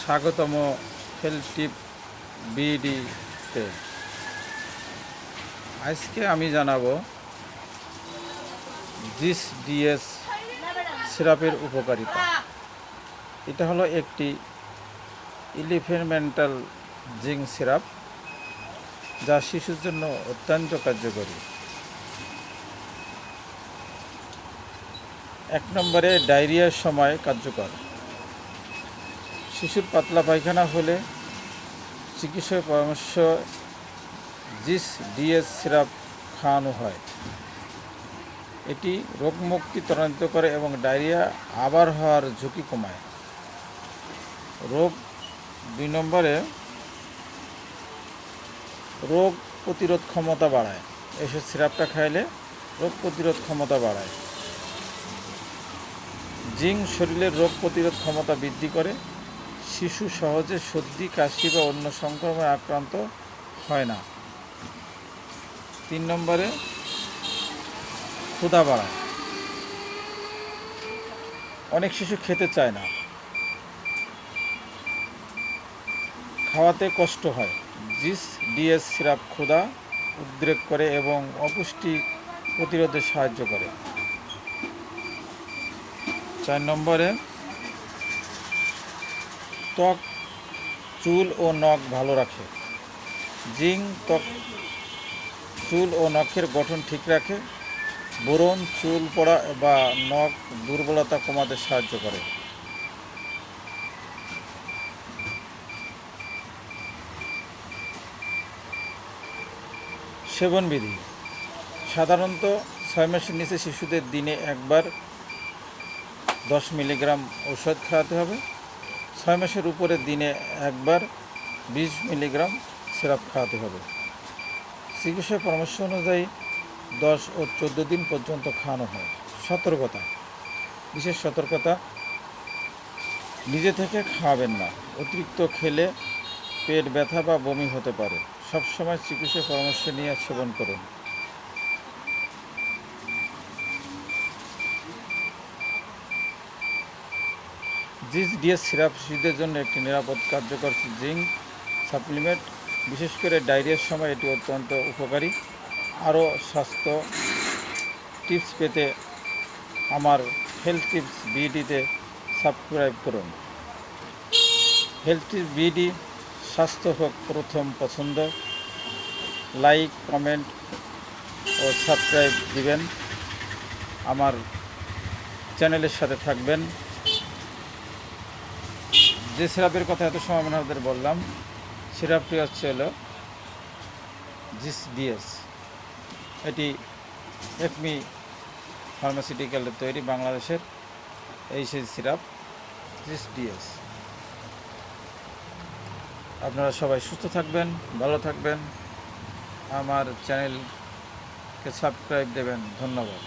স্বাগতম হেলটিপ বিডিতে আজকে আমি জানাব জিস ডিএস সিরাপের উপকারিতা। এটা হলো একটি ইলিফেন্টাল জিঙ্ক সিরাপ, যা শিশুর জন্য অত্যন্ত কার্যকরী। এক নম্বরে ডায়রিয়ার সময় কার্যকর। শিশুর পাতলা পায়খানা হলে চিকিৎসক পরামর্শ জিস ডিএস সিরাপ খাওয়ানো হয়। এটি রোগমুক্তি ত্বরান্বিত করে এবং ডায়রিয়া আবার হওয়ার ঝুঁকি কমায়। রোগ দুই নম্বরে রোগ প্রতিরোধ ক্ষমতা বাড়ায়। এসব সিরাপটা খাইলে রোগ প্রতিরোধ ক্ষমতা বাড়ায়। জিঙ্ক শরীরের রোগ প্রতিরোধ ক্ষমতা বৃদ্ধি করে। শিশু সহজে সর্দি, কাশি বা অন্য সংক্রমণে আক্রান্ত হয় না। তিন নম্বরে, ক্ষুধা বাড়ায় অনেক শিশু খেতে চায় না। খাওয়াতে কষ্ট হয়। জিস, ডিএস, সিরাপ, ক্ষুধা উদ্রেক করে এবং অপুষ্টি প্রতিরোধে সাহায্য করে। চার নম্বরে ত্বক, চুল ও নখ ভালো রাখে। জিঙ্ক ত্বক, চুল ও নখের গঠন ঠিক রাখে। বোরন, চুল পড়া বা নখ দুর্বলতা কমাতে সাহায্য করে। সেবনবিধি। সাধারণত ছয় মাসের নিচে শিশুদের দিনে একবার দশ মিলিগ্রাম ঔষধ খাওয়াতে হবে। ছয় মাসের উপরে দিনে একবার বিশ মিলিগ্রাম সিরাপ খাওয়াতে হবে। চিকিৎসার পরামর্শ অনুযায়ী দশ ও চোদ্দ দিন পর্যন্ত খাওয়ানো হয়। সতর্কতা। বিশেষ সতর্কতা, নিজে থেকে খাওয়াবেন না। অতিরিক্ত খেলে পেট ব্যথা বা বমি হতে পারে। সবসময় চিকিৎসা পরামর্শ নিয়ে সেবন করুন। জিস ডিএস সিরাপ শিশুদের জন্য একটি নিরাপদ কার্যকর জিঙ্ক সাপ্লিমেন্ট। বিশেষ করে ডায়রিয়ার সময় এটি অত্যন্ত উপকারী। আরও স্বাস্থ্য টিপস পেতে আমার হেলথ টিপস বিডিতে সাবস্ক্রাইব করুন। হেলথ টিপস বিডি, স্বাস্থ্য হোক প্রথম পছন্দ। লাইক, কমেন্ট ও সাবস্ক্রাইব দিবেন। আমার চ্যানেলের সাথে থাকবেন। যে সিরাপের কথা এত সময় আপনাদের বললাম, সিরাপটি হচ্ছে হলো জিস ডিএস এটি একমি ফার্মাসিউটিক্যালের তৈরি বাংলাদেশের এই সেই সিরাপ জিস ডিএস আপনারা সবাই সুস্থ থাকবেন, ভালো থাকবেন। আমার চ্যানেলকে সাবস্ক্রাইব দেবেন। ধন্যবাদ।